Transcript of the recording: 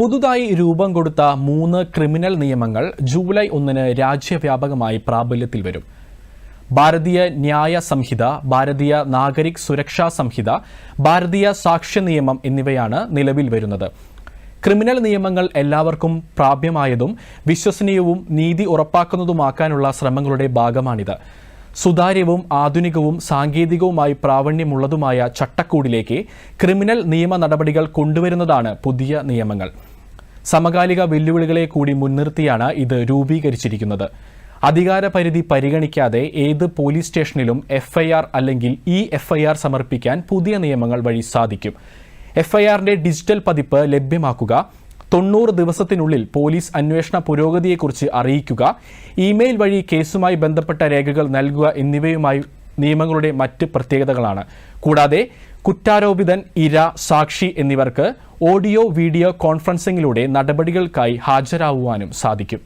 പുതുതായി രൂപം കൊടുത്ത മൂന്ന് ക്രിമിനൽ നിയമങ്ങൾ ജൂലൈ ഒന്നിന് രാജ്യവ്യാപകമായി പ്രാബല്യത്തിൽ വരും. ഭാരതീയ ന്യായ സംഹിത ഭാരതീയ നാഗരിക് സുരക്ഷാ സംഹിത ഭാരതീയ സാക്ഷ്യ നിയമം എന്നിവയാണ് നിലവിൽ വരുന്നത്. ക്രിമിനൽ നിയമങ്ങൾ എല്ലാവർക്കും പ്രാപ്യമായതും വിശ്വസനീയവും നീതി ഉറപ്പാക്കുന്നതുമാക്കാനുള്ള ശ്രമങ്ങളുടെ ഭാഗമാണിത്. സുതാര്യവും ആധുനികവും സാങ്കേതികവുമായി പ്രാവണ്യമുള്ളതുമായ ചട്ടക്കൂടിലേക്ക് ക്രിമിനൽ നിയമ നടപടികൾ കൊണ്ടുവരുന്നതാണ് പുതിയ നിയമങ്ങൾ. സമകാലിക വെല്ലുവിളികളെ കൂടി മുൻനിർത്തിയാണ് ഇത് രൂപീകരിച്ചിരിക്കുന്നത്. അധികാരപരിധി പരിഗണിക്കാതെ ഏത് പോലീസ് സ്റ്റേഷനിലും എഫ്ഐആർ അല്ലെങ്കിൽ ഇ എഫ്ഐആർ സമർപ്പിക്കാൻ പുതിയ നിയമങ്ങൾ വഴി സാധിക്കും. എഫ്ഐആറിന്റെ ഡിജിറ്റൽ പതിപ്പ് ലഭ്യമാക്കുക തൊണ്ണൂറ് ദിവസത്തിനുള്ളിൽ പോലീസ് അന്വേഷണ പുരോഗതിയെക്കുറിച്ച് അറിയിക്കുക ഇമെയിൽ വഴി കേസുമായി ബന്ധപ്പെട്ട രേഖകൾ നൽകുക എന്നിവയുമായി നിയമങ്ങളുടെ മറ്റ് പ്രത്യേകതകളാണ്. കൂടാതെ കുറ്റാരോപിതൻ ഇര സാക്ഷി എന്നിവർക്ക് ഓഡിയോ വീഡിയോ കോൺഫറൻസിംഗിലൂടെ നടപടികൾക്കായി ഹാജരാകുവാനും സാധിക്കും.